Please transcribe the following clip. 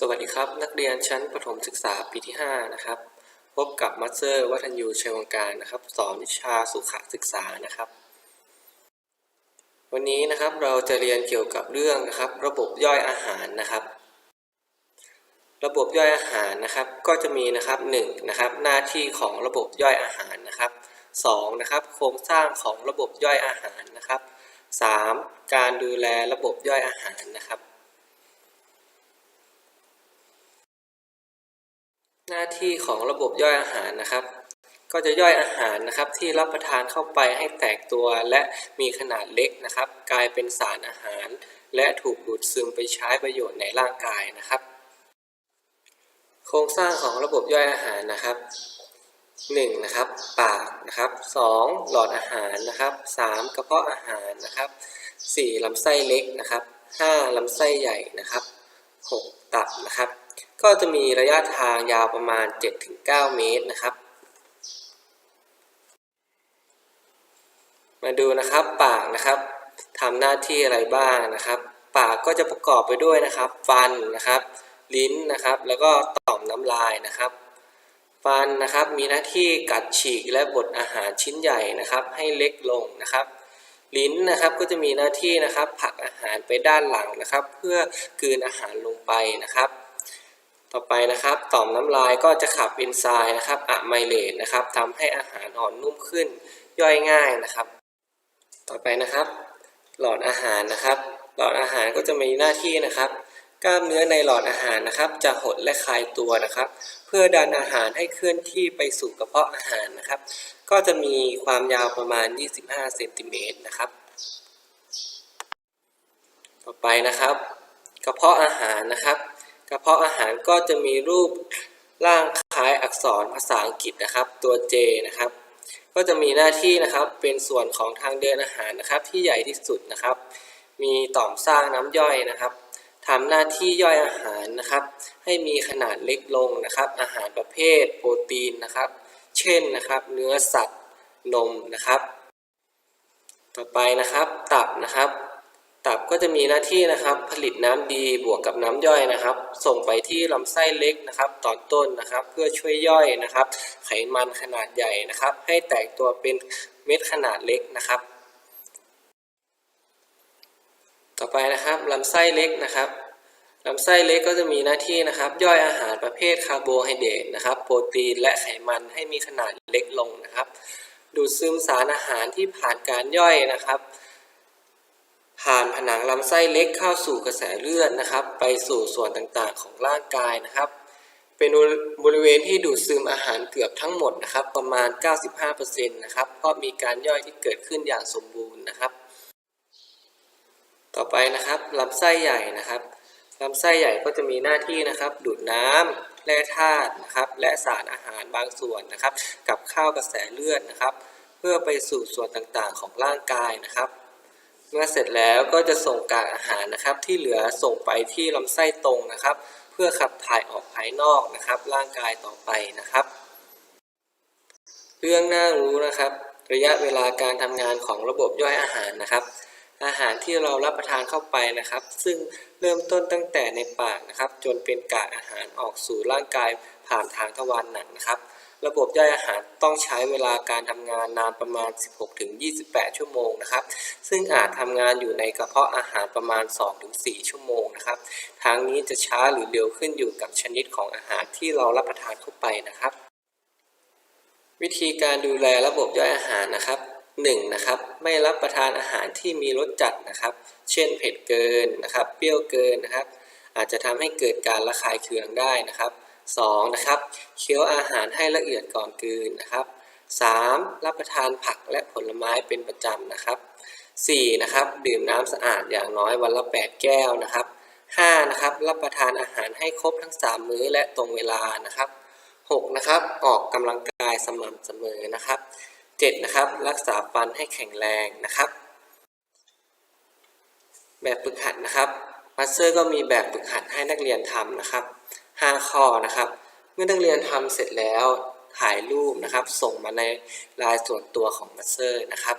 สวัสดีครับ นักเรียนชั้นประถมศึกษาปีที่ 5 นะครับ พบกับมัสเซอร์วัฒนยูชัยวงการนะครับ สอนวิชาสุขศึกษานะครับ วันนี้นะครับเราจะเรียนเกี่ยวกับเรื่องนะครับ ระบบย่อยอาหารนะครับ ระบบย่อยอาหารนะครับ ก็จะมีนะครับ1นะครับ หน้าที่ของระบบย่อยอาหารนะครับ2นะครับ โครงสร้างของระบบย่อยอาหารนะครับ 3. การดูแลระบบย่อยอาหารนะครับ หน้าที่ของระบบย่อยอาหารนะครับ ก็จะย่อยอาหารนะครับที่รับประทานเข้าไปให้แตกตัวและมีขนาดเล็กนะครับ กลายเป็นสารอาหาร และถูกดูดซึมไปใช้ประโยชน์ในร่างกายนะครับ โครงสร้างของระบบย่อยอาหารนะครับ1นะครับปากนะครับ 2 หลอดอาหารนะครับ 3 กระเพาะอาหารนะครับ 4ลำไส้เล็กนะครับ 5ลำไส้ใหญ่นะครับ 6 ตับนะครับ ก็จะมีระยะทางยาวประมาณ 7-9 เมตรนะครับ มาดูนะครับปากนะครับทำหน้าที่อะไรบ้างนะครับ ปากก็จะประกอบไปด้วยนะครับ ฟันนะครับ ลิ้นนะครับ แล้วก็ต่อมน้ำลายนะครับ ฟันนะครับมีหน้าที่กัดฉีกและบดอาหารชิ้นใหญ่นะครับ ให้เล็กลงนะครับลิ้นนะครับก็จะมีหน้าที่นะครับผลักอาหารไปด้านหลังนะครับ เพื่อกลืนอาหารลงไปนะครับ ต่อไปนะครับต่อมน้ำลายก็จะขับเอนไซม์นะครับอะไมเลตนะครับทำให้อาหารอ่อนนุ่มขึ้นย่อยง่ายนะครับ ต่อไปนะครับ หลอดอาหารนะครับ หลอดอาหารก็จะมีหน้าที่นะครับ กล้ามเนื้อในหลอดอาหารนะครับ จะหดและคลายตัวนะครับ เพื่อดันอาหารให้เคลื่อนที่ไปสู่กระเพาะอาหารนะครับ ก็จะมีความยาวประมาณ 25เซนติเมตรนะครับ ต่อไปนะครับ กระเพาะอาหารนะครับ ระเพาะอาหารก็จะมีรูปร่างคล้ายอักษรภาษาอังกฤษนะครับ ตัว J นะครับ ก็จะมีหน้าที่นะครับเป็นส่วนของทางเดินอาหารนะครับ ที่ใหญ่ที่สุดนะครับ มีต่อมสร้างน้ำย่อยนะครับทำหน้าที่ย่อยอาหารนะครับ ให้มีขนาดเล็กลงนะครับ อาหารประเภทโปรตีนนะครับ เช่นนะครับ เนื้อสัตว์นมนะครับ ต่อไปนะครับ ตับนะครับ ตับก็จะมีหน้าที่นะครับผลิตน้ำดีบวกกับน้ำย่อยนะครับ ส่งไปที่ลำไส้เล็กนะครับ ตอนต้นนะครับ เพื่อช่วยย่อยนะครับ ไขมันขนาดใหญ่นะครับ ให้แตกตัวเป็นเม็ดขนาดเล็กนะครับ ต่อไปนะครับลำไส้เล็กนะครับลำไส้เล็กก็จะมีหน้าที่นะครับ ย่อยอาหารประเภทคาร์โบไฮเดรตนะครับ โปรตีนและไขมันให้มีขนาดเล็กลงนะครับ ดูดซึมสารอาหารที่ผ่านการย่อยนะครับ ผ่านผนังลำไส้เล็กเข้าสู่กระแสเลือดนะครับ ไปสู่ส่วนต่างๆของร่างกายนะครับ เป็นบริเวณที่ดูดซึมอาหารเกือบทั้งหมดนะครับ ประมาณ 95%นะครับเพราะมีการย่อยที่เกิดขึ้นอย่างสมบูรณ์นะครับ ต่อไปนะครับลำไส้ใหญ่นะครับลำไส้ใหญ่ก็จะมีหน้าที่นะครับ ดูดน้ำแร่ธาตุนะครับและสารอาหารบางส่วนนะครับ กับข้าวกระแสเลือดนะครับ เพื่อไปสู่ส่วนต่างๆของร่างกายนะครับ เมื่อเสร็จแล้วก็จะส่งกากอาหารนะครับ ที่เหลือส่งไปที่ลำไส้ตรงนะครับ เพื่อขับถ่ายออกภายนอกนะครับ ร่างกายต่อไปนะครับ เรื่องน่ารู้นะครับ ระยะเวลาการทำงานของระบบย่อยอาหารนะครับ อาหารที่เรารับประทานเข้าไปนะครับ ซึ่งเริ่มต้นตั้งแต่ในปากนะครับ จนเป็นกากอาหารออกสู่ร่างกายผ่านทางทวารหนักนะครับ ระบบย่อยอาหารต้องใช้เวลาการทำงานนานประมาณ 16-28 ชั่วโมงนะครับ ซึ่งอาจทำงานอยู่ในกระเพาะอาหารประมาณ 2-4 ชั่วโมงนะครับทางนี้จะช้าหรือเร็วขึ้นอยู่กับชนิดของอาหารที่เรารับประทานเข้าไปนะครับ วิธีการดูแลระบบย่อยอาหารนะครับ 1. นะครับไม่รับประทานอาหารที่มีรสจัดนะครับ เช่นเผ็ดเกินนะครับ เปรี้ยวเกินนะครับ อาจจะทำให้เกิดการระคายเคืองได้นะครับ 2. นะครับเคี้ยวอาหารให้ละเอียดก่อนกืนนะครับ 3. รับประทานผักและผลไม้เป็นประจำนะครับ 4. นะครับดื่มน้ำสะอาดอย่างน้อยวันละ 8 แก้วนะครับ 5. นะครับรับประทานอาหารให้ครบทั้ง 3 มื้อและตรงเวลานะครับ 6. นะครับออกกำลังกายสม่ำเสมอนะครับ 7. นะครับรักษาฟันให้แข็งแรงนะครับ แบบฝึกหัดนะครับมาสเตอร์ก็มีแบบฝึกหัดให้นักเรียนทำนะครับ 5 ข้อนะครับ เมื่อนักเรียนทำเสร็จแล้วถ่ายรูปนะครับ ส่งมาในลายส่วนตัวของมาสเตอร์นะครับ